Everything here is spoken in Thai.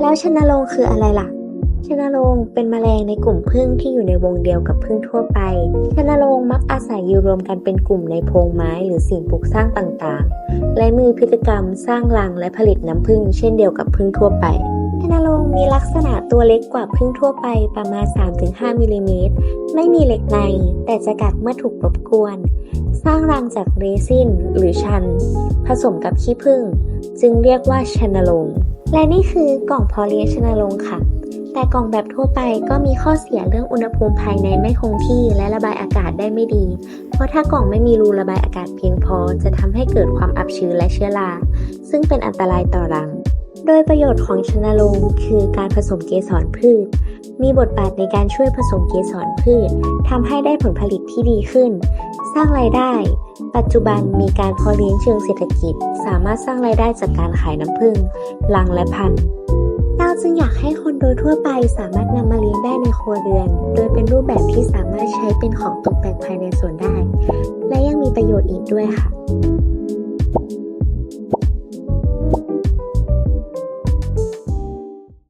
แล้วชนโรงคืออะไรล่ะชนโรงเป็นแมลงในกลุ่มผึ้งที่อยู่ในวงเดียวกับผึ้งทั่วไปชนโรงมักอาศัยอยู่รวมกันเป็นกลุ่มในโพรงไม้หรือสิ่งปลูกสร้างต่างๆ และมีพฤติกรรมสร้างรังและผลิตน้ำผึ้งเช่นเดียวกับผึ้งทั่วไปชนโรงมีลักษณะตัวเล็กกว่าผึ้งทั่วไปประมาณ 3-5มิลลิเมตร ไม่มีเหล็กใน แต่จะกัดเมื่อถูกรบกวน สร้างรังจากเรซินหรือชัน ผสมกับขี้ผึ้งจึงเรียกว่าชนโรง และนี่คือกล่องพอเลียชนโรงค่ะ แต่กล่องแบบทั่วไปก็มีข้อเสียเรื่องอุณหภูมิภายในไม่คงที่และระบายอากาศได้ไม่ดี เพราะถ้ากล่องไม่มีรูระบายอากาศเพียงพอ จะทำให้เกิดความอับชื้นและเชื้อรา ซึ่งเป็นอันตรายต่อรัง โดยประโยชน์ของชนโรงคือการผสมเกสรพืช มีบทบาทในการช่วยผสมเกสรพืชทำให้ได้ผลผลิตที่ดีขึ้น สร้างรายได้ ปัจจุบันมีการเพาะเลี้ยงเชิงเศรษฐกิจ สามารถสร้างรายได้จากการขายน้ำผึ้งลังและพันธุ์เราจึงอยากให้คนโดยทั่วไปสามารถนำมาเลี้ยงได้ในครัวเรือน โดยเป็นรูปแบบที่สามารถใช้เป็นของตกแต่งภายในสวนได้ และยังมีประโยชน์อีกด้วยค่ะ